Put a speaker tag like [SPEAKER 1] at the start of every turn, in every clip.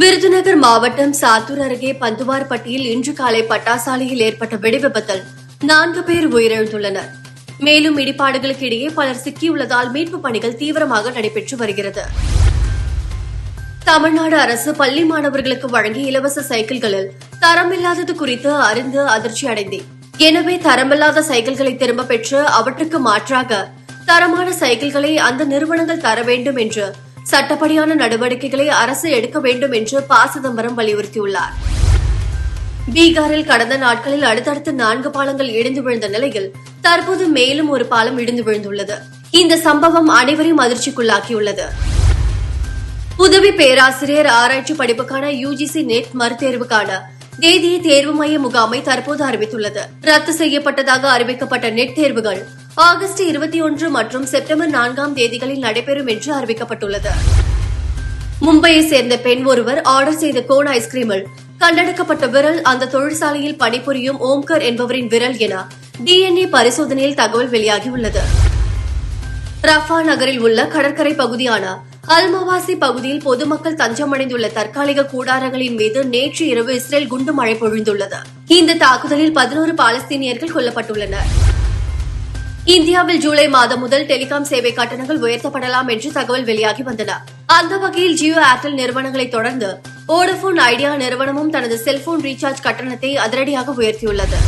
[SPEAKER 1] விருதுநகர் மாவட்டம் சாத்தூர் அருகே பந்துவார்பட்டியில் இன்று காலை பட்டாசாலையில் ஏற்பட்ட வெடிவிபத்தில் நான்கு பேர் உயிரிழந்துள்ளனர். மேலும் இடிபாடுகளுக்கு இடையே பலர் சிக்கியுள்ளதால் மீட்பு பணிகள் தீவிரமாக நடைபெற்று வருகிறது. தமிழ்நாடு அரசு பள்ளி மாணவர்களுக்கு வழங்கிய இலவச சைக்கிள்களில் தரமில்லாதது குறித்து அறிந்து அதிர்ச்சி அடைந்தேன் எனவே தரமில்லாத சைக்கிள்களை திரும்ப பெற்று அவற்றுக்கு மாற்றாக தரமான சைக்கிள்களை அந்த நிறுவனங்கள் தர வேண்டும் என்று சட்டப்படியான நடவடிக்கைகளை அரசு எடுக்க வேண்டும் என்று ப. சிதம்பரம் வலியுறுத்தியுள்ளார். பீகாரில் கடந்த நாட்களில் அடுத்தடுத்து நான்கு பாலங்கள் இடிந்து விழுந்த நிலையில் தற்போது மேலும் ஒரு பாலம் இடிந்து விழுந்துள்ளது. இந்த சம்பவம் அனைவரையும் அதிர்ச்சிக்குள்ளாக்கியுள்ளது. உதவி பேராசிரியர் ஆராய்ச்சி படிப்புக்கான யுஜிசி நெட் மறுதேர்வுக்கான தேதிய தேர்வு மைய முகாமை தற்போது அறிவித்துள்ளது. ரத்து செய்யப்பட்டதாக அறிவிக்கப்பட்ட நெட் தேர்வுகள் ஆகஸ்ட் இருபத்தி ஒன்று மற்றும் செப்டம்பர் நான்காம் தேதிகளில் நடைபெறும் என்று அறிவிக்கப்பட்டுள்ளது. மும்பையை சேர்ந்த பெண் ஒருவர் ஆர்டர் செய்த கோன் ஐஸ்கிரீமில் கண்டெடுக்கப்பட்ட விரல் அந்த தொழிற்சாலையில் பணிபுரியும் ஓம்கர் என்பவரின் விரல் என டிஎன்ஏ பரிசோதனையில் தகவல் வெளியாகியுள்ளது. ரஃபா நகரில் உள்ள கடற்கரை பகுதியான அல்மவாசி பகுதியில் பொதுமக்கள் தஞ்சமடைந்துள்ள தற்காலிக கூடாரங்களின் மீது நேற்று இரவு இஸ்ரேல் குண்டு மழை பொழிந்துள்ளது. இந்த தாக்குதலில் பதினோரு பாலஸ்தீனியர்கள் கொல்லப்பட்டுள்ளனர். இந்தியாவில் ஜூலை மாதம் முதல் டெலிகாம் சேவை கட்டணங்கள் உயர்த்தப்படலாம் என்று தகவல் வெளியாகி வந்தன. அந்த வகையில் ஜியோ ஏர்டெல் நிறுவனங்களை தொடர்ந்து வோடபோன் ஐடியா நிறுவனமும் தனது செல்போன் ரீசார்ஜ் கட்டணத்தை அதிரடியாக உயர்த்தியுள்ளது.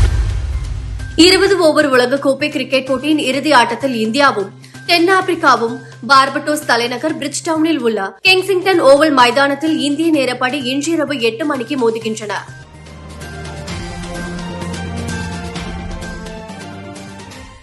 [SPEAKER 1] இருபது ஓவர் உலகக்கோப்பை கிரிக்கெட் போட்டியின் இறுதி ஆட்டத்தில் இந்தியாவும் தென்னாப்பிரிக்காவும் பார்பட்டோஸ் தலைநகர் பிரிட்ஜ்டவுனில் உள்ள கெங்சிங்டன் ஓவல் மைதானத்தில் இந்திய நேரப்படி இன்றிரவு எட்டு மணிக்கு மோதுகின்றன.